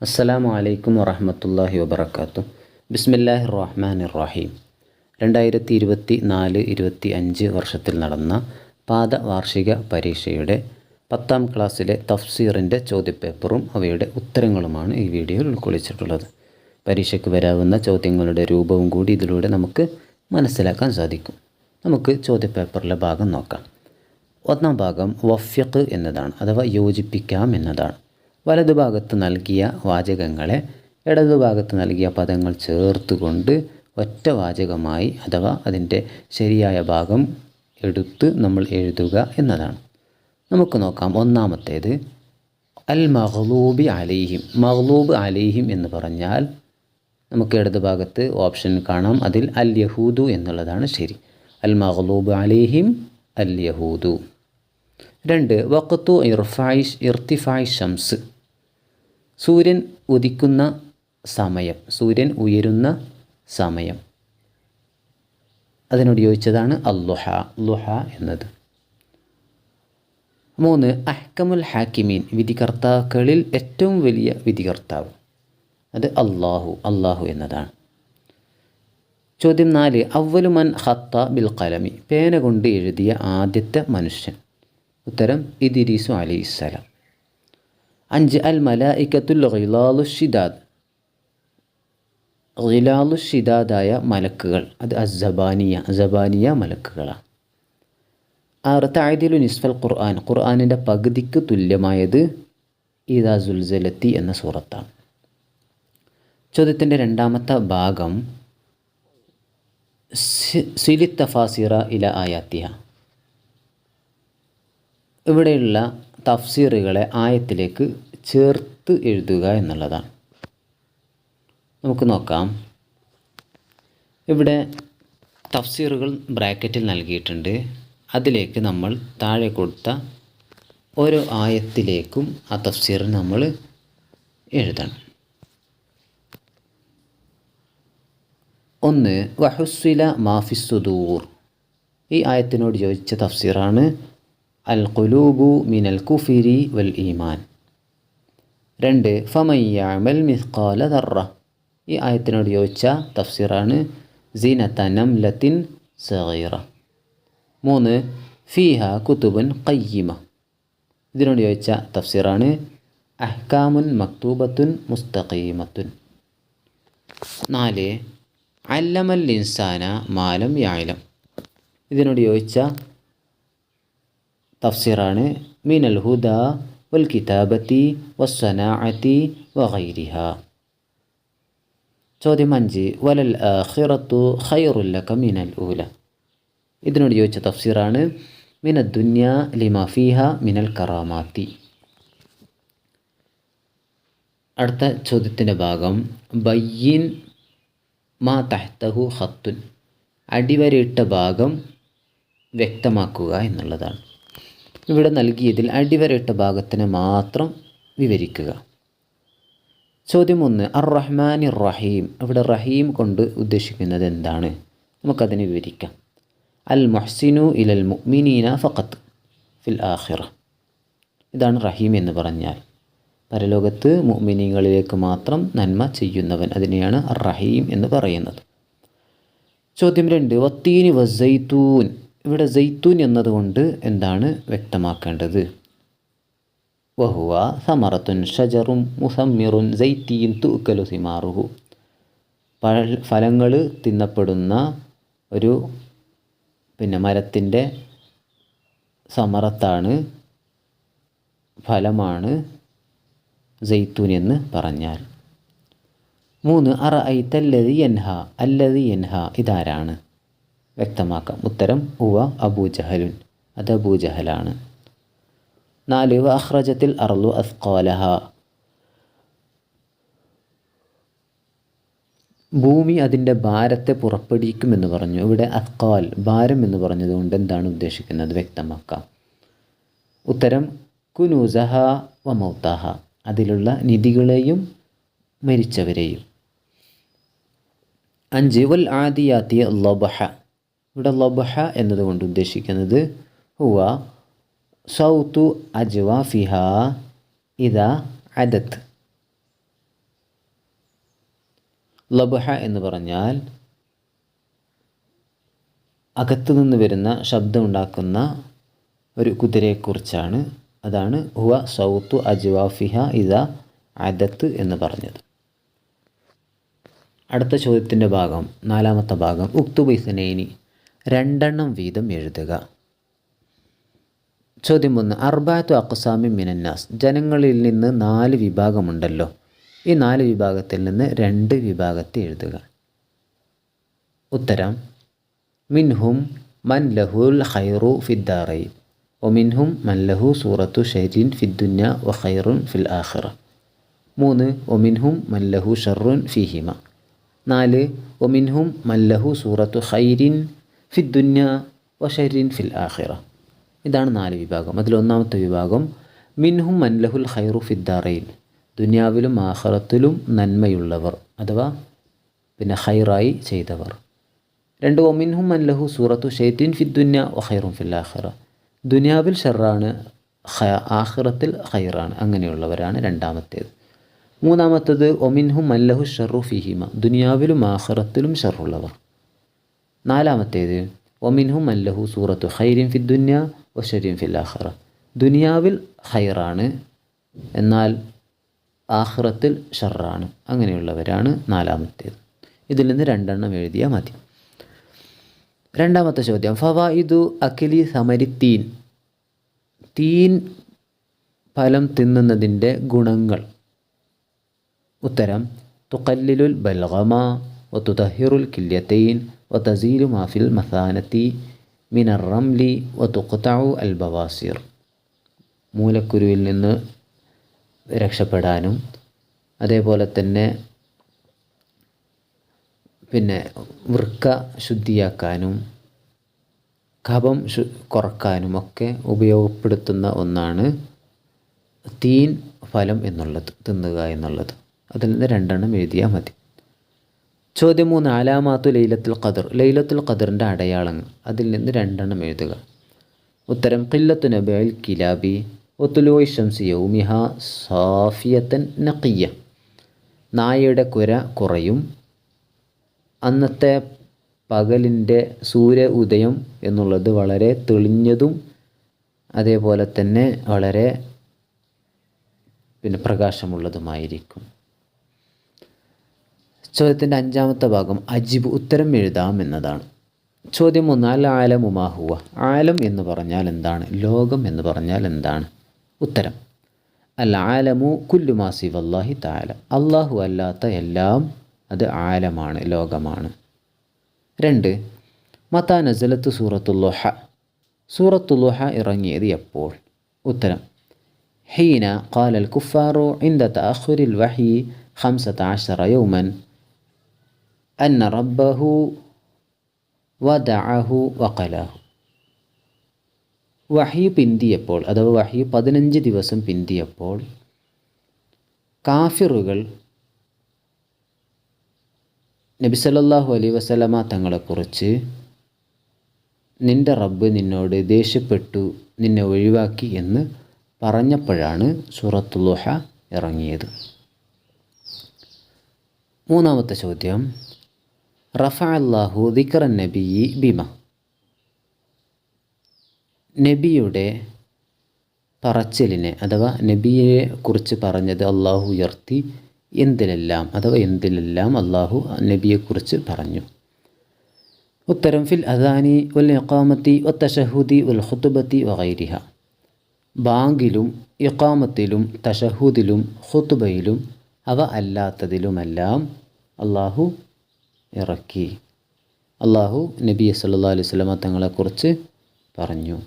അസ്സലാമു അലൈക്കും വറഹമത്തല്ലാഹി വബർക്കാത്തു ബിസ്മില്ലാഹി റഹ്മാൻ റഹീം രണ്ടായിരത്തി ഇരുപത്തി നാല് ഇരുപത്തി അഞ്ച് വർഷത്തിൽ നടന്ന പാദ വാർഷിക പരീക്ഷയുടെ പത്താം ക്ലാസ്സിലെ തഫ്സീറിന്റെ ചോദ്യപേപ്പറും അവയുടെ ഉത്തരങ്ങളുമാണ് ഈ വീഡിയോയിൽ ഉൾക്കൊള്ളിച്ചിട്ടുള്ളത്. പരീക്ഷയ്ക്ക് വരാവുന്ന ചോദ്യങ്ങളുടെ രൂപവും കൂടി ഇതിലൂടെ നമുക്ക് മനസ്സിലാക്കാൻ സാധിക്കും. നമുക്ക് ചോദ്യപേപ്പറിലെ ഭാഗം നോക്കാം. ഒന്നാം ഭാഗം വഫ്യക്ക് എന്നതാണ് അഥവാ യോജിപ്പിക്കാം എന്നതാണ്. വലതുഭാഗത്ത് നൽകിയ വാചകങ്ങളെ ഇടതുഭാഗത്ത് നൽകിയ പദങ്ങൾ ചേർത്തുകൊണ്ട് ഒറ്റ വാചകമായി അഥവാ അതിന്റെ ശരിയായ ഭാഗം എടുത്ത് നമ്മൾ എഴുതുക എന്നതാണ്. നമുക്ക് നോക്കാം ഒന്നാമത്തേത്. അൽ മഹ്ലൂബി അലൈഹിം. മഹ്ലൂബ് അലൈഹിം എന്ന് പറഞ്ഞാൽ നമുക്ക് ഇടതുഭാഗത്ത് ഓപ്ഷൻ കാണാം. അതിൽ അൽ യഹൂദു എന്നുള്ളതാണ് ശരി. അൽ മഹ്ലൂബ് അലൈഹിം അൽ യഹൂദു രണ്ട് വഖത്തു ഇർഫായിഷ് ഇർത്തിഫായ് ഷംസ് സൂര്യൻ ഉദിക്കുന്ന സമയം സൂര്യൻ ഉയരുന്ന സമയം. അതിനോട് യോജിച്ചതാണ് അല്ലുഹ ലുഹ എന്നത്. മൂന്ന് അഹ്കമുൽ ഹാക്കിമീൻ വിധികർത്താക്കളിൽ ഏറ്റവും വലിയ വിധികർത്താവ്. അത് അള്ളാഹു അള്ളാഹു എന്നതാണ്. ചോദ്യം നാല് അവലുമൻ ഹത്ത ബിൽ കലമി പേന കൊണ്ട് എഴുതിയ ആദ്യത്തെ മനുഷ്യൻ. ഉത്തരം ഇദിരീസു അലൈഹിസ്സലാം. അഞ്ച് അൽ മലായിക്കത്തുൽ ഗിലാലു ഷിദാദ് ഗിലാലു ഷിദാദായ മലക്കുകൾ അത് അസബാനിയ അസബാനിയ മലക്കുകളാണ് ആറ് താഴ്തിലു നിസ്ഫൽ ഖുർആൻ ഖുർആാനിന്റെ പകുതിക്ക് തുല്യമായത് ഈദാ സുൽസലത്തി എന്ന സൂറത്താണ്. ചോദ്യത്തിന്റെ രണ്ടാമത്തെ ഭാഗം സിലി തഫാസിറ ഇല ആയാത്തിയ ഇവിടെയുള്ള തഫ്സീറുകളെ ആയത്തിലേക്ക് ചേർത്ത് എഴുതുക എന്നുള്ളതാണ്. നമുക്ക് നോക്കാം. ഇവിടെ തഫ്സീറുകൾ ബ്രാക്കറ്റിൽ നൽകിയിട്ടുണ്ട്. അതിലേക്ക് നമ്മൾ താഴെ കൊടുത്ത ഓരോ ആയത്തിലേക്കും ആ തഫ്സീർ നമ്മൾ എഴുതണം. ഒന്ന് വഹുസ്വില മാഫിസുദൂർ ഈ ആയത്തിനോട് ചോദിച്ച തഫ്സീറാണ് അൽ ഖുലൂബു മിനൽ കുഫിരി വൽ ഈമാൻ രണ്ട് ഫമയ്യാമൽ മിസ്കാല ദറ ഈ ആയത്തിനോട് യോജിച്ച തഫ്സീറാണ് സീനത്ത നംലത്തിൻ സഹീറ മൂന്ന് ഫീഹ കുത്തുബുൻ കയ്യിമ ഇതിനോട് യോജിച്ച തഫ്സീറാണ് അഹ്കാമുൻ മക്തൂബത്തുൻ മുസ്തഖീമത്തുൻ. നാല് അല്ലമൽ ഇൻസാന മാലം യാലം ഇതിനോട് യോജിച്ച തഫ്സീറാണ് മിനൽ ഹുദ വൽ കിതാബത്തി വസ്സനാഅത്തി വഗൈരിഹ ചോദ്യം അഞ്ച് വലൽ ആഖിറത്തു ഖൈറുല്ലക മിനൽ ഊല. ഇതിനോട് ചോദിച്ച തഫ്സീറാണ് മിന ദുന്യ ലിമ ഫീഹ മിനൽ കറാമാത്തി. അടുത്ത ചോദ്യത്തിന്റെ ഭാഗം ബയ്യിൻ മാ തഹ്തഹു ഹത്തുൻ അടിവരയിട്ട ഭാഗം വ്യക്തമാക്കുക എന്നുള്ളതാണ്. ഇവിടെ നൽകിയതിൽ അടിവരയിട്ട ഭാഗത്തിന് മാത്രം വിവരിക്കുക. ചോദ്യം ഒന്ന് അർ റഹ്മാൻ റഹീം ഇവിടെ റഹീം കൊണ്ട് ഉദ്ദേശിക്കുന്നത് എന്താണ്? നമുക്കതിനെ വിവരിക്കാം. അൽ മൊഹ്സിനു ഇലൽ മുഅ്മിനീന ഫഖത്ത് ഫിൽ ആഖിറ. ഇതാണ് റഹീം എന്ന് പറഞ്ഞാൽ. പരലോകത്ത് മുഅ്മിനീങ്ങളിലേക്ക് മാത്രം നന്മ ചെയ്യുന്നവൻ അതിനെയാണ് റഹീം എന്ന് പറയുന്നത്. ചോദ്യം രണ്ട് വത്തീനി വസൈത്തൂൻ ഇവിടെ സൈത്തൂൻ എന്നതുകൊണ്ട് എന്താണ് വ്യക്തമാക്കേണ്ടത്? വഹുവ സമറത്തുൻ ഷജറും മുസമ്മിറുൻ സൈത്തീൻ തൂക്കലു സിമാറുഹു. ഫലങ്ങൾ തിന്നപ്പെടുന്ന ഒരു പിന്നെ മരത്തിന്റെ സമറത്താണ് ഫലമാണ് ജെയ്ത്തൂൻ എന്ന് പറഞ്ഞാൽ. മൂന്ന് അറ ഐത്തല്ലതി എൻഹ അല്ലതി എൻഹ ഇതാരാണ്? വ്യക്തമാക്കാം. ഉത്തരം ഉവ അബൂജഹലുൻ അത് അബൂജഹലാണ് നാല് വ അഹ്റജത്തിൽ അർലു അസ്കോലഹ ഭൂമി അതിന്റെ ഭാരത്തെ പുറപ്പെടുവിക്കുമെന്ന് പറഞ്ഞു. ഇവിടെ അസ്കാൽ ഭാരം എന്ന് പറഞ്ഞതുകൊണ്ട് എന്താണ് ഉദ്ദേശിക്കുന്നത്? വ്യക്തമാക്കാം. ഉത്തരം കുനൂസഹ വ മൗത്താഹ അതിലുള്ള നിധികളെയും മരിച്ചവരെയും. അഞ്ച് വൽ ആദിയാത്തിയ ലബഹ ഇവിടെ ലബഹ എന്നതുകൊണ്ട് ഉദ്ദേശിക്കുന്നത് ഹുവ സൗത്തു അജ്വ ഫിഹ ഇത അദത്ത് ലബഹ എന്ന് പറഞ്ഞാൽ അകത്തു നിന്ന് വരുന്ന ശബ്ദമുണ്ടാക്കുന്ന ഒരു കുതിരയെക്കുറിച്ചാണ്. അതാണ് ഹുവ സൗത്തു അജ്വാഫിഹ ഇത അദത്ത് എന്ന് പറഞ്ഞത്. അടുത്ത ചോദ്യത്തിന്റെ ഭാഗം നാലാമത്തെ ഭാഗം ഉക്തുബൈസനേനി രണ്ടെണ്ണം വീതം എഴുതുക. ചോദ്യം ഒന്ന് അർബാത്തു അക്സാമി മിനന്നാസ്. ജനങ്ങളിൽ നിന്ന് നാല് വിഭാഗമുണ്ടല്ലോ. ഈ നാല് വിഭാഗത്തിൽ നിന്ന് രണ്ട് വിഭാഗത്തെ എഴുതുക. ഉത്തരം മിൻഹും മൻ ലഹുൽ ഖൈറു ഫിദ്ദാറൈ. ഒമിൻഹും മൻ ലഹു സൂറത്തു ഷെരീൻ ഫിദ്ദുന്യ വ ഖൈറുൻ ഫിൽ ആഖിറ. മൂന്ന് ഒമിൻഹും മൻ ലഹു ഷറുൻ ഫിഹിമ. നാല് ഒമിൻഹും മൻ ലഹു സൂറത്തു ഖൈരിൻ ഫിദ്ദുന്യ വ ഷെരീൻ ഫിൽ ആഖിറ. ഇതാണ് നാല് വിഭാഗം. അതിൽ ഒന്നാമത്തെ വിഭാഗം മിൻഹും മൻലഹുൽ ഖൈറു ഫിദ്ദാറൈൻ ദുനിയാവിലും ആഹറത്തിലും നന്മയുള്ളവർ അഥവാ പിന്നെ ഹൈറായി ചെയ്തവർ. രണ്ട് ഒമിൻഹും മൻലഹു സൂറത്തു ഷെയ്റ്റിൻ ഫിദ്ദുന്യ വഹൈറും ഫിൽ ആഖിറ. ദുനിയാവിൽ ഷെറാണ് ആഖിറത്തിൽ ഖൈറാണ്. അങ്ങനെയുള്ളവരാണ് രണ്ടാമത്തേത്. മൂന്നാമത്തേത് ഒമിൻഹും മല്ലഹു ഷെറു ഫിഹിമ. ദുനിയാവിലും ആഖിറത്തിലും ഷെറുള്ളവർ. നാലാമത്തേത് ഒമിൻഹും മല്ലഹു സൂറത്തു ഖൈരിൻ ദുന്യ ഒ ഷെരീൻ ഫിൽ ആഹ്റ ദുനിയാവിൽ ഹൈറാണ് എന്നാൽ ആഹ്റത്തിൽ ഷറാണ്. അങ്ങനെയുള്ളവരാണ് നാലാമത്തേത്. ഇതിൽ നിന്ന് രണ്ടെണ്ണം എഴുതിയാൽ മതി. രണ്ടാമത്തെ ചോദ്യം ഫവായിദു അഖിലി സമരിത്തീൻ തീൻ. ഫലം തിന്നുന്നതിന്റെ ഗുണങ്ങൾ. ഉത്തരം തുക്കല്ലിലുൽ ബൽഗമ വതുതഹിറുൽ الكليتين وتزيل ما في المثانة من الرمل وتقطع البواسير. മൂലക്കുരുവിൽ നിന്ന് രക്ഷപ്പെടാനും അതേപോലെ തന്നെ പിന്നെ വൃക്ക ശുദ്ധിയാക്കാനും കഫം ശു കുറക്കാനും ഒക്കെ ഉപയോഗപ്പെടുത്തുന്ന ഒന്നാണ് തീൻ ഫലം എന്നുള്ളത് തിന്നുക എന്നുള്ളത്. അതിൽ നിന്ന് രണ്ടെണ്ണം എഴുതിയാൽ മതി. ചോദ്യം മൂന്ന് ആലാമാത്തു ലൈലത്തുൽ ഖദർ ലൈലത്തുൽ ഖദറിന്റെ അടയാളങ്ങൾ. അതിൽ നിന്ന് രണ്ടെണ്ണം എഴുതുക. ഉത്തരം ഖില്ലത്തു നബിൽ കിലാബി ഒത്തുലോയ് ഷംസി യൗമിഹ സാഫിയത്തൻ നഖിയ നായയുടെ കുര കുറയും. അന്നത്തെ പകലിന്റെ സൂര്യ ഉദയം എന്നുള്ളത് വളരെ തെളിഞ്ഞതും അതേപോലെ തന്നെ വളരെ പിന്നെ പ്രകാശമുള്ളതുമായിരിക്കും. ചോദ്യത്തിന്റെ അഞ്ചാമത്തെ ഭാഗം അജിബ് ഉത്തരം എഴുതാമെന്നതാണ് ചോദ്യം ഒന്ന് അൽ ആലമുമാഹുവ ആലം എന്ന് പറഞ്ഞാൽ എന്താണ്? ലോകം എന്ന് പറഞ്ഞാൽ എന്താണ്? ഉത്തരം. അൽ ആലമു കുല്ലു മാസിഫ് അള്ളാഹി താലം അള്ളാഹു അല്ലാത്ത എല്ലാം അത് ആലമാണ് ലോകമാണ്. രണ്ട് മതാ നസലത്ത് സൂറത്തുല്ലോഹ സൂറത്തുല്ലോഹ ഇറങ്ങിയത് എപ്പോൾ? ഉത്തരം. ഹീന ഖാലൽ കുഫാറു ഇന്ദത്ത തഅഖുരിൽ വഹി ഹംസത്ത് ആശറ യൗമൻ. അന്ന റബ്ബഹു വദഅഹു വഖലഹു വഹി പിന്തിയപ്പോൾ അഥവാ വഹി പതിനഞ്ച് ദിവസം പിന്തിയപ്പോൾ കാഫിറുകൾ നബിസല്ലാഹു അലൈ വസലമ തങ്ങളെക്കുറിച്ച് നിന്റെ റബ്ബ് നിന്നോട് ദേഷ്യപ്പെട്ടു നിന്നെ ഒഴിവാക്കി എന്ന് പറഞ്ഞപ്പോഴാണ് സൂറത്തുലുഹ ഇറങ്ങിയത്. മൂന്നാമത്തെ ചോദ്യം റഫ അള്ളാഹു ദിക്റ നബി ബിമ. നബിയുടെ പറച്ചിലിനെ അഥവാ നബിയെ കുറിച്ച് പറഞ്ഞത് അള്ളാഹു ഉയർത്തി എന്തിലെല്ലാം അഥവാ എന്തിലെല്ലാം അള്ളാഹു നബിയെക്കുറിച്ച് പറഞ്ഞു. ഉത്തരം ഫിൽ അദാനി വൽ ഇഖാമത്തി വ തഷഹുദി വൽ ഖുത്തുബത്തി വഗൈരിഹ ബാങ്കിലും ഇഖാമത്തിലും തഷഹുദിലും ഹുത്തുബയിലും അവ അല്ലാത്തതിലുമെല്ലാം അള്ളാഹു ഇറക്കി. അള്ളാഹു നബി സല്ലാ അലൈഹി സ്വലമ തങ്ങളെക്കുറിച്ച് പറഞ്ഞു.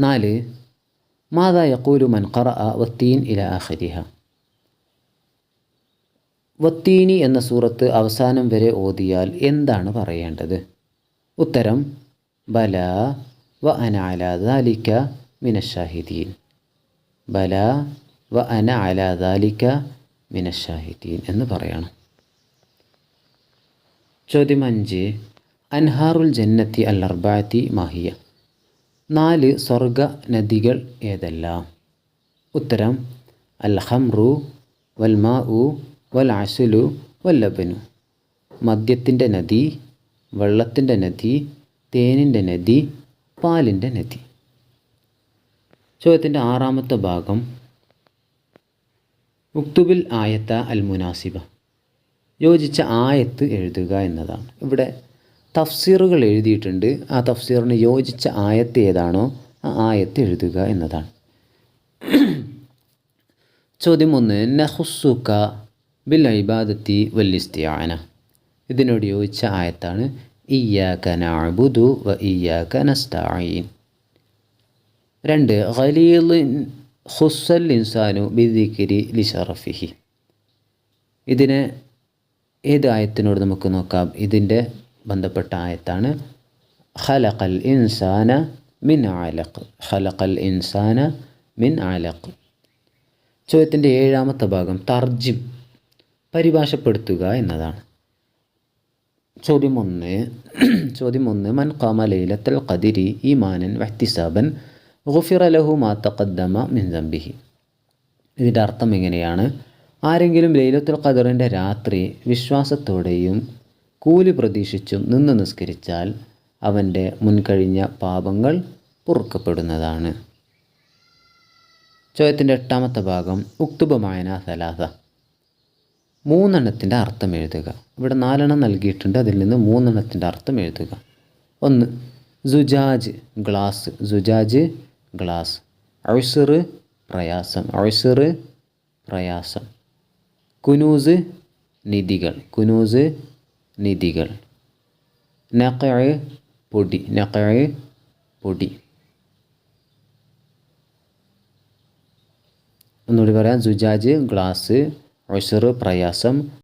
നാല് മാതാ യക്കൂലു മൻ ഖറ വത്തീൻ ഇല ആഖരിഹ. വത്തീനി എന്ന സൂറത്ത് അവസാനം വരെ ഓതിയാൽ എന്താണ് പറയേണ്ടത്? ഉത്തരം ബല വ അന അല ദാലിക മിനഷാഹിദീൻ ബല വ അന അല ദാലിക മിനഷാഹിദീൻ എന്ന് പറയണം. ചോദ്യം അഞ്ച് അൻഹാറുൽ ജന്നത്തി അൽ അർബാത്തി മാഹിയ നാല് സ്വർഗ നദികൾ ഏതെല്ലാം? ഉത്തരം അൽ ഹംറു വൽ മാ ഉ വൽ അസുലു വല്ലബനു മദ്യത്തിന്റെ നദി വെള്ളത്തിന്റെ നദി തേനിന്റെ നദി പാലിന്റെ നദി. ചോദ്യത്തിന്റെ ആറാമത്തെ ഭാഗം. ഉക്തുബിൽ ആയത്ത അൽ മുനാസിബ യോജിച്ച ആയത്ത് എഴുതുക എന്നതാണ്. ഇവിടെ തഫ്സീറുകൾ എഴുതിയിട്ടുണ്ട്. ആ തഫ്സീറിന് യോജിച്ച ആയത്ത് ഏതാണോ ആ ആയത്ത് എഴുതുക എന്നതാണ്. ചോദ്യം ഒന്ന് നഹുസുക്ക ബിൽ ഐബാദത്തി വല്ലിസ്തിയാന ഇതിനോട് യോജിച്ച ആയത്താണ് ഇയ്യാക നഅബുദു വ ഇയ്യാക നസ്തഈൻ. രണ്ട് ഖലീലിൻ ഖുസ്സൽ ഇൻസാനു ബിദിക്കിരി ലിഷറഫിഹി ഇതിനെ ഏത് ആയത്തിനോട് നമുക്ക് നോക്കാം? ഇതിന്റെ ബന്ധപ്പെട്ട ആയത്താണ് ഖലഖൽ ഇൻസാന മിൻ ആലഖ്. ഖലഖൽ ഇൻസാന മിൻ ആലഖ്. ചോദ്യത്തിന്റെ ഏഴാമത്തെ ഭാഗം തർജിം പരിഭാഷപ്പെടുത്തുക എന്നതാണ്. ചോദ്യം ഒന്ന്. ചോദ്യം ഒന്ന്. മൻ ഖാമ ലൈലത്തൽ ഖദിരി ഈമാനൻ വഹ്തിസാബൻ ഗുഫിറ ലഹു മാ തഖദ്ദമ മിൻ ദംബിഹി. ഇതിന്റെ അർത്ഥം എങ്ങനെയാണ്? ആരെങ്കിലും ലൈലത്തുൽ ഖദറിന്റെ രാത്രി വിശ്വാസത്തോടെയും കൂലി പ്രതീക്ഷിച്ചും നിന്ന് നിസ്കരിച്ചാൽ അവന്റെ മുൻകഴിഞ്ഞ പാപങ്ങൾ പൊറുക്കപ്പെടുന്നതാണ്. ചോദ്യത്തിന്റെ എട്ടാമത്തെ ഭാഗം ഉക്തുബമായന സലാസ. മൂന്നെണ്ണത്തിന്റെ അർത്ഥം എഴുതുക. ഇവിടെ നാലെണ്ണം നൽകിയിട്ടുണ്ട്. അതിൽ നിന്ന് മൂന്നെണ്ണത്തിന്റെ അർത്ഥം എഴുതുക. ഒന്ന് സുജാജ് ഗ്ലാസ്. സുജാജ് ഗ്ലാസ്. ഔസറ് പ്രയാസം. ഔസറ് പ്രയാസം. കുനൂസ് നിധികൾ കുനൂസ് നിധികൾ. നഖഴ് പൊടി നഖഴ് പൊടി. ഒന്നുകൂടി പറയാം സുജാജ് ഗ്ലാസ് ഒഷറ് പ്രയാസം